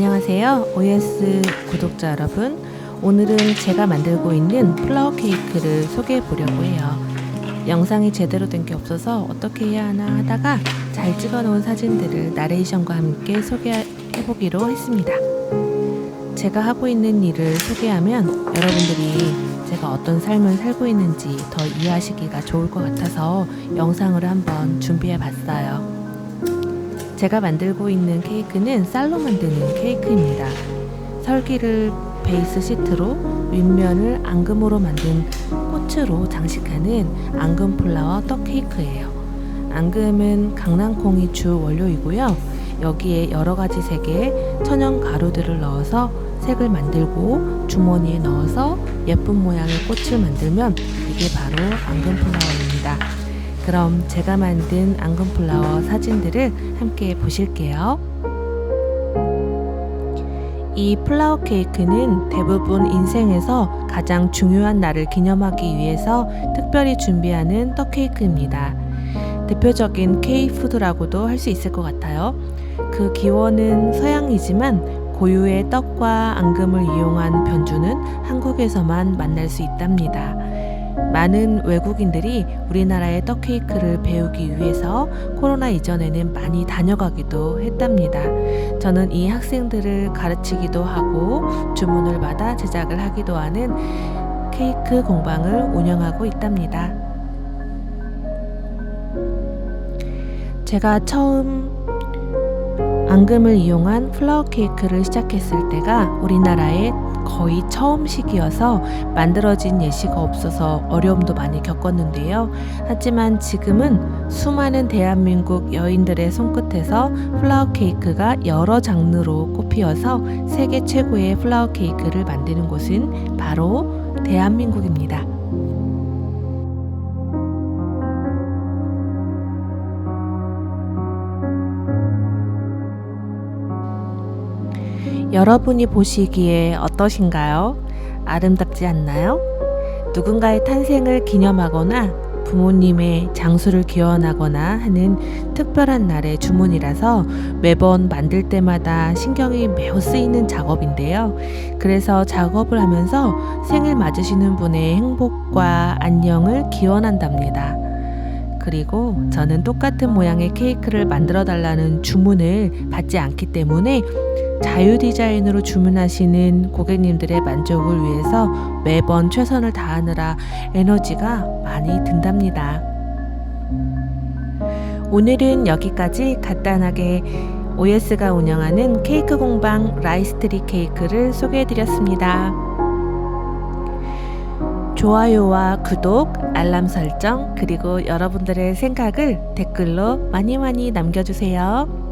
안녕하세요. OS 구독자 여러분. 오늘은 제가 만들고 있는 플라워 케이크를 소개해 보려고 해요. 영상이 제대로 된 게 없어서 어떻게 해야 하나 하다가 잘 찍어 놓은 사진들을 나레이션과 함께 소개해 보기로 했습니다. 제가 하고 있는 일을 소개하면 여러분들이 제가 어떤 삶을 살고 있는지 더 이해하시기가 좋을 것 같아서 영상을 한번 준비해 봤어요. 제가 만들고 있는 케이크는 쌀로 만드는 케이크입니다. 설기를 베이스 시트로 윗면을 앙금으로 만든 꽃으로 장식하는 앙금 플라워 떡 케이크예요. 앙금은 강낭콩이 주 원료이고요. 여기에 여러 가지 색의 천연 가루들을 넣어서 색을 만들고 주머니에 넣어서 예쁜 모양의 꽃을 만들면 이게 바로 앙금 플라워입니다. 그럼 제가 만든 앙금 플라워 사진들을 함께 보실게요. 이 플라워 케이크는 대부분 인생에서 가장 중요한 날을 기념하기 위해서 특별히 준비하는 떡 케이크입니다. 대표적인 K-푸드라고도 할 수 있을 것 같아요. 그 기원은 서양이지만 고유의 떡과 앙금을 이용한 변주는 한국에서만 만날 수 있답니다. 많은 외국인들이 우리나라의 떡 케이크를 배우기 위해서 코로나 이전에는 많이 다녀가기도 했답니다. 저는 이 학생들을 가르치기도 하고 주문을 받아 제작을 하기도 하는 케이크 공방을 운영하고 있답니다. 제가 처음 앙금을 이용한 플라워 케이크를 시작했을 때가 우리나라에 거의 처음 시기여서 만들어진 예시가 없어서 어려움도 많이 겪었는데요. 하지만 지금은 수많은 대한민국 여인들의 손끝에서 플라워 케이크가 여러 장르로 꽃피어서 세계 최고의 플라워 케이크를 만드는 곳은 바로 대한민국입니다. 여러분이 보시기에 어떠신가요? 아름답지 않나요? 누군가의 탄생을 기념하거나 부모님의 장수를 기원하거나 하는 특별한 날의 주문이라서 매번 만들 때마다 신경이 매우 쓰이는 작업인데요. 그래서 작업을 하면서 생일 맞으시는 분의 행복과 안녕을 기원한답니다. 그리고 저는 똑같은 모양의 케이크를 만들어 달라는 주문을 받지 않기 때문에 자유 디자인으로 주문하시는 고객님들의 만족을 위해서 매번 최선을 다하느라 에너지가 많이 든답니다. 오늘은 여기까지 간단하게 OS가 운영하는 케이크 공방 라이스트리 케이크를 소개해 드렸습니다. 좋아요와 구독, 알람 설정, 그리고 여러분들의 생각을 댓글로 많이 많이 남겨주세요.